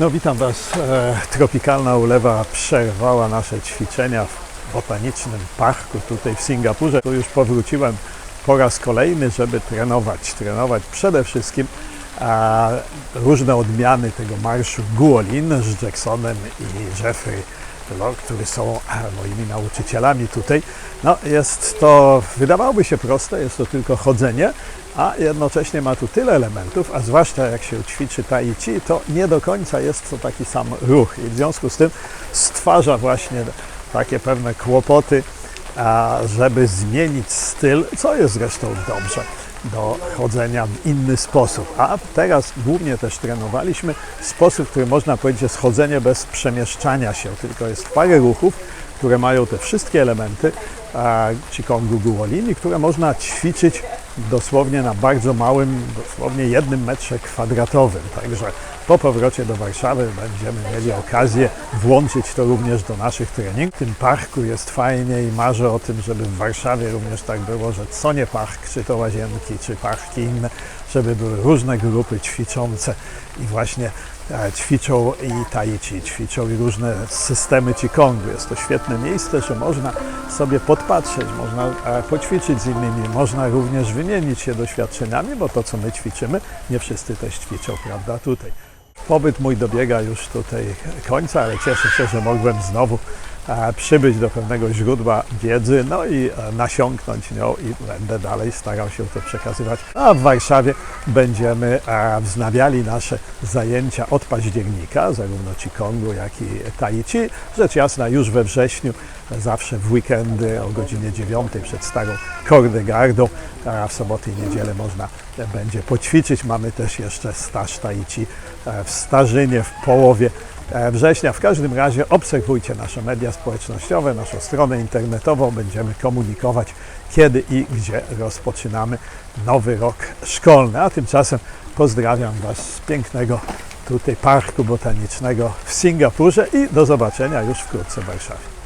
No witam Was. E, tropikalna ulewa przerwała nasze ćwiczenia w botanicznym parku tutaj w Singapurze. Tu już powróciłem po raz kolejny, żeby trenować. Trenować przede wszystkim a, różne odmiany tego marszu Guolin z Jacksonem i Jeffrey którzy są e, moimi nauczycielami tutaj. No, jest to, wydawałoby się proste, jest to tylko chodzenie, a jednocześnie ma tu tyle elementów, a zwłaszcza jak się ćwiczy tai chi, to nie do końca jest to taki sam ruch i w związku z tym stwarza właśnie takie pewne kłopoty, żeby zmienić styl, co jest zresztą dobrze do chodzenia w inny sposób. A teraz głównie też trenowaliśmy sposób, który można powiedzieć jest chodzenie bez przemieszczania się, tylko jest parę ruchów, które mają te wszystkie elementy a, Qigong Guolini, które można ćwiczyć dosłownie na bardzo małym, dosłownie jednym metrze kwadratowym. Także po powrocie do Warszawy będziemy mieli okazję włączyć to również do naszych treningów. W tym parku jest fajnie i marzę o tym, żeby w Warszawie również tak było, że co nie park, czy to łazienki, czy parki inne, żeby były różne grupy ćwiczące i właśnie e, ćwiczą i tai ćwiczą i różne systemy Qigong. Jest to świetne miejsce, że można sobie podpatrzeć, można e, poćwiczyć z innymi, można również wymienić się doświadczeniami, bo to, co my ćwiczymy, nie wszyscy też ćwiczą, prawda, tutaj. Pobyt mój dobiega już tutaj końca, ale cieszę się, że mogłem znowu przybyć do pewnego źródła wiedzy, no i e, nasiąknąć nią i będę dalej starał się to przekazywać. A w Warszawie będziemy e, wznawiali nasze zajęcia od października, zarówno Qigongu, jak i Tai Chi. Rzecz jasna, już we wrześniu, zawsze w weekendy o godzinie 9 przed starą Kordegardą, a w soboty i niedzielę można będzie poćwiczyć. Mamy też jeszcze staż Tai Chi w Starzynie w połowie września. W każdym razie obserwujcie nasze media społecznościowe, naszą stronę internetową. Będziemy komunikować, kiedy i gdzie rozpoczynamy nowy rok szkolny. A tymczasem pozdrawiam Was z pięknego tutaj parku botanicznego w Singapurze i do zobaczenia już wkrótce w Warszawie.